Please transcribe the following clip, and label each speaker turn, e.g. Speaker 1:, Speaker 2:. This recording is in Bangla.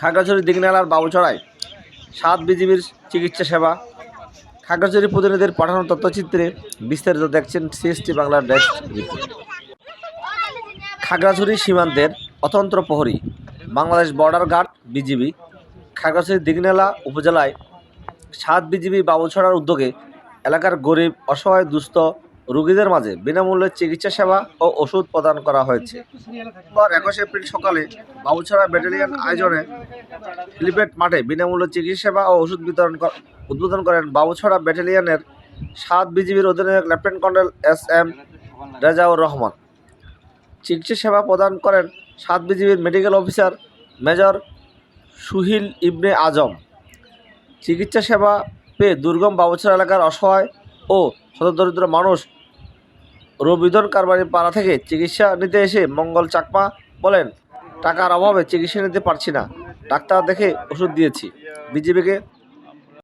Speaker 1: খাগড়াছড়ি দিঘনালার বাবুছড়ায় সাত বিজিবির চিকিৎসা সেবা। খাগড়াছড়ি প্রতিনিধির পাঠানো তথ্যচিত্রে বিস্তারিত দেখছেন সিএসটি বাংলার ডেস্ক রিপোর্ট। খাগড়াছড়ি সীমান্তের অতন্ত্র প্রহরী, Bangladesh border guard BGB, Khagrachhari Dighinala উপজেলায় সাত বিজিবি বাবুছড়ার উদ্যোগে এলাকার গরিব, অসহায়, দুস্থ রোগীদের মাঝে বিনামূল্যে চিকিৎসা সেবা ও ওষুধ প্রদান করা হয়েছে। একুশে এপ্রিল সকালে বাবুছড়া ব্যাটালিয়ন আয়োজনে ফিলিপেট মাঠে বিনামূল্যে চিকিৎসা সেবা ও ওষুধ বিতরণ উদ্বোধন করেন বাবুছড়া ব্যাটালিয়নের সাত বিজিবির অধিনায়ক lieutenant colonel S M Rezaur Rahman. চিকিৎসা সেবা প্রদান করেন সাত বিজিবির medical officer major Suhil Ibne Azam. চিকিৎসা সেবা পেয়ে দুর্গম বাবুছড়া এলাকার অসহায় ও হতদরিদ্র মানুষ রবিধন কারবারি পাড়া থেকে চিকিৎসা নিতে এসে মঙ্গল চাকমা বলেন, টাকার অভাবে চিকিৎসা নিতে পারছি না। ডাক্তার দেখে ওষুধ দিয়েছি। বিজেপিকে